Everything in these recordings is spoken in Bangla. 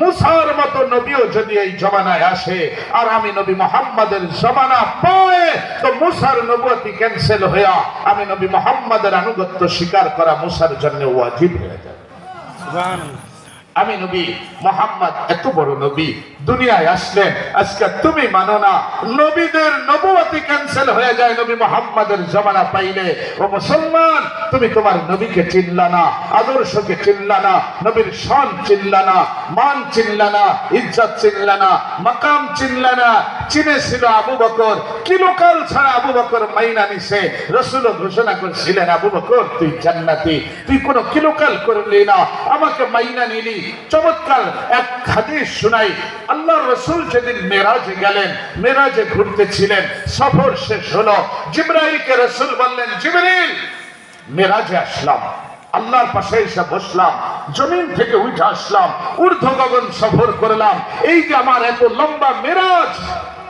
মুসার মতো নবীও যদি এই জমানায় আসে, আর আমি নবী মোহাম্মদের জমানা পায় তো মুসার নবুয়তি ক্যান্সেল হইয়া আমি নবী মোহাম্মদের আনুগত্য স্বীকার করা মুসার জন্য ওয়াজিব হয়ে যাবে। আমি নবী মোহাম্মদ, এত বড় নবী, দুনিয়ায় আসলেন। আজকে তুমি মানো না, নবীদের নবুয়তি ক্যান্সেল হয়ে যায় নবী মোহাম্মদের জমানা পাইলে। ও মুসলমান, তুমি তোমার নবীকে চিনলা না, আদর্শকে চিনলা না, নবীর শান চিনলা না, মান চিনলা না, ইজ্জত চিনলা না, মাকাম চিনলা না চিনেছিল আবু বকর। কিলোকাল ছাড়া আবু বকর মাইনা নিছে? রসুল ঘোষণা করছিলেন, আবু বকর, তুই জান্নাতি। তুই কোনো কিলোকাল করলি না? আমাকে মাইনা নিলি। চমৎকার এক হাদিস শুনাই। আল্লাহ রসুল যেদিন মেরাজে গেলেন, মেরাজে ঘুরতেছিলেন সফর শেষ হলো। জিব্রাইলকে রসুল বললেন, জিবরিল, মেরাজে আসলাম। আল্লাহর পাশে এসে বসলাম। জমিন থেকে উঠে আসলাম। ঊর্ধ্ব গগন সফর করলাম। এই যে আমার এত লম্বা মেরাজ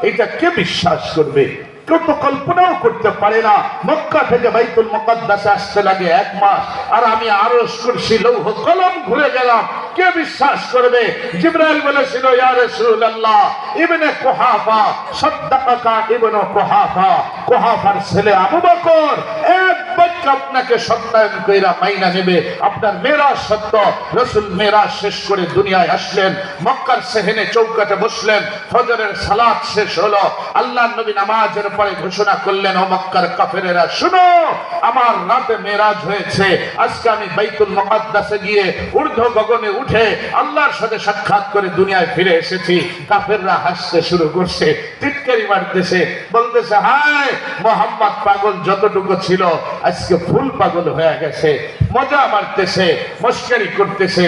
এটা কে বিশ্বাস করবে। কেউ তো কল্পনাও করতে পারে না। মক্কা থেকে বাইতুল মোকাদ্দাসে আসতে লাগে এক মাস। আর আমি আরও করছি, লৌহ কলম ঘুরে গেলাম। কে বিশ্বাস করবে? জিব্রাইল বলেছিল, ইয়া রাসূলুল্লাহ, ইবনে কুহাফা সাদ্দাকা ইবনে কুহাফা। কুহাফার ছেলে আবু বকর এক আপনাকে সত্যায়ন কইরা মাইনা নেবে। আপনার মেরাজ সত্য। রসুল মেরাজ শেষ করে দুনিয়ায় আসলেন। মক্কার সেহেনে চৌকাতে বসলেন। ফজরের সালাত শেষ হলো। আল্লাহ নবী নামাজের পরে ঘোষণা করলেন, ও মক্কার কাফেরেরা, শুনো, আমার রাতে মেরাজ হয়েছে। আজকে আমি বাইতুল মুকদ্দাসে গিয়ে ঊর্ধ্ব গগনে উঠে আল্লাহর সাথে সাক্ষাৎ করে দুনিয়ায় ফিরে এসেছি। কাফেররা হাসতে শুরু করছে টিটকারি মারতেছে, বলতেছে, হায়, মোহাম্মদ পাগল যতটুকু ছিল, আজকে ফুল পাগল হয়ে গেছে মজা মারতেছে মস্কারি করতেছে।